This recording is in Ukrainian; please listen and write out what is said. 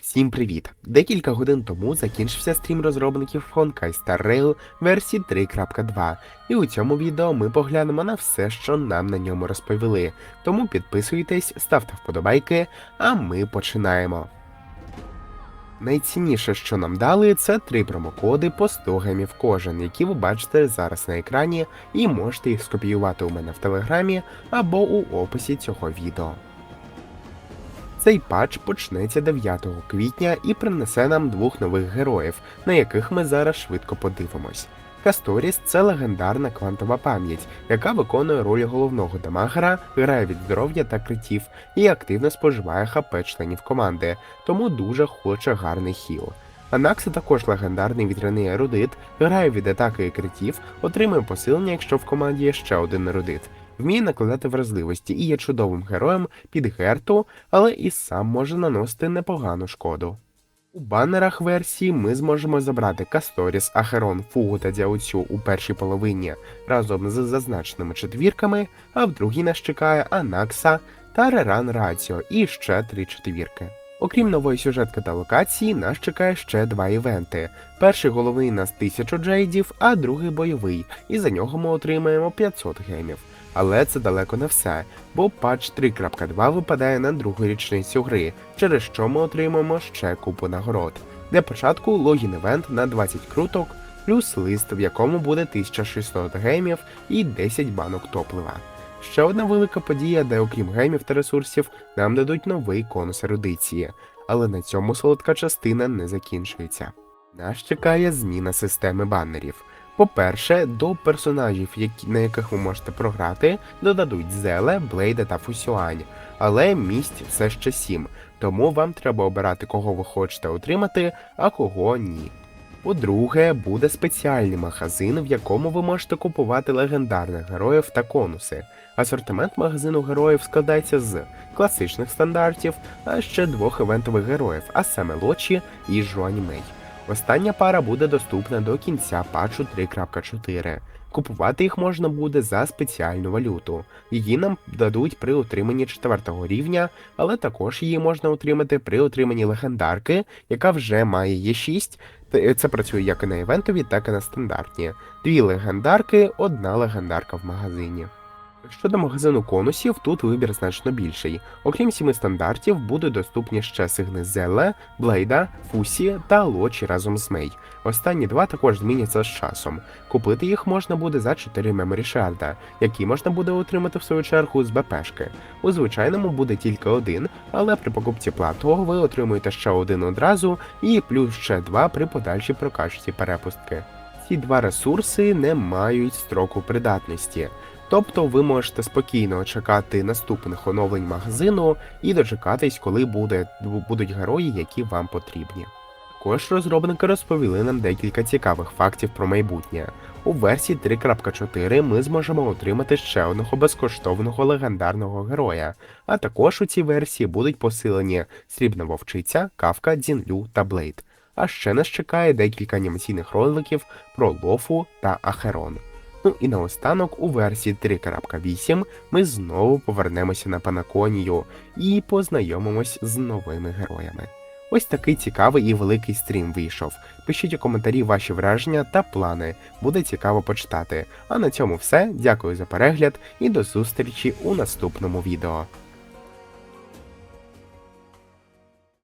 Всім привіт! Декілька годин тому закінчився стрім розробників Honkai Star Rail версії 3.2, і у цьому відео ми поглянемо на все, що нам на ньому розповіли. Тому підписуйтесь, ставте вподобайки, а ми починаємо. Найцінніше, що нам дали, це три промокоди по 100 гемів кожен, які ви бачите зараз на екрані, і можете їх скопіювати у мене в телеграмі або у описі цього відео. Цей патч почнеться 9 квітня і принесе нам двох нових героїв, на яких ми зараз швидко подивимось. Касторіс це легендарна квантова пам'ять, яка виконує роль головного дамагера, грає від здоров'я та критів і активно споживає хп членів команди, тому дуже хоче гарний хіл. Анакса також легендарний вітряний ерудит, грає від атаки і критів, отримує посилення, якщо в команді є ще один ерудит. Вміє накладати вразливості і є чудовим героєм під герту, але і сам може наносити непогану шкоду. У банерах версії ми зможемо забрати Касторіс, Ахерон, Фугу та Дяоцю у першій половині разом з зазначеними четвірками, а в другій нас чекає Анакса та Реран Раціо і ще три четвірки. Окрім нової сюжетки та локації, нас чекає ще два івенти. Перший головний нас 1000 джейдів, а другий бойовий, і за нього ми отримаємо 500 гемів. Але це далеко не все, бо патч 3.2 випадає на другу річницю гри, через що ми отримаємо ще купу нагород. Для початку логін івент на 20 круток, плюс лист, в якому буде 1600 геймів і 10 банок топлива. Ще одна велика подія, де окрім геймів та ресурсів, нам дадуть новий конус ерудиції, але на цьому солодка частина не закінчується. Нас чекає зміна системи баннерів. По-перше, до персонажів, на яких ви можете програти, додадуть Зеле, Блейда та Фусюань, але місць все ще сім, тому вам треба обирати, кого ви хочете отримати, а кого ні. По-друге, буде спеціальний магазин, в якому ви можете купувати легендарних героїв та конуси. Асортимент магазину героїв складається з класичних стандартів, а ще двох івентових героїв, а саме Лочі і Жуаньмей. Остання пара буде доступна до кінця патчу 3.4. Купувати їх можна буде за спеціальну валюту. Її нам дадуть при отриманні 4 рівня, але також її можна отримати при отриманні легендарки, яка вже має Е6. Т- Це працює як і на івентові, так і на стандартні. Дві легендарки, одна легендарка в магазині. Щодо магазину конусів, тут вибір значно більший. Окрім сіми стандартів, будуть доступні ще сигни Зеле, Блейда, Фусі та Лочі разом з Мей. Останні два також зміняться з часом. Купити їх можна буде за 4 меморі шарда, які можна буде отримати в свою чергу з БПшки. У звичайному буде тільки один, але при покупці платного ви отримуєте ще один одразу і плюс ще два при подальшій прокачці перепустки. Ці два ресурси не мають строку придатності. Тобто ви можете спокійно чекати наступних оновлень магазину і дочекатись, коли буде, будуть герої, які вам потрібні. Також розробники розповіли нам декілька цікавих фактів про майбутнє. У версії 3.4 ми зможемо отримати ще одного безкоштовного легендарного героя, а також у цій версії будуть посилені Срібна Вовчиця, Кавка, Дзінлю та Блейд. А ще нас чекає декілька анімаційних роликів про Лофу та Ахерон. Ну і наостанок у версії 3.8 ми знову повернемося на Панаконію і познайомимось з новими героями. Ось такий цікавий і великий стрім вийшов. Пишіть у коментарі ваші враження та плани, буде цікаво почитати. А на цьому все. Дякую за перегляд і до зустрічі у наступному відео.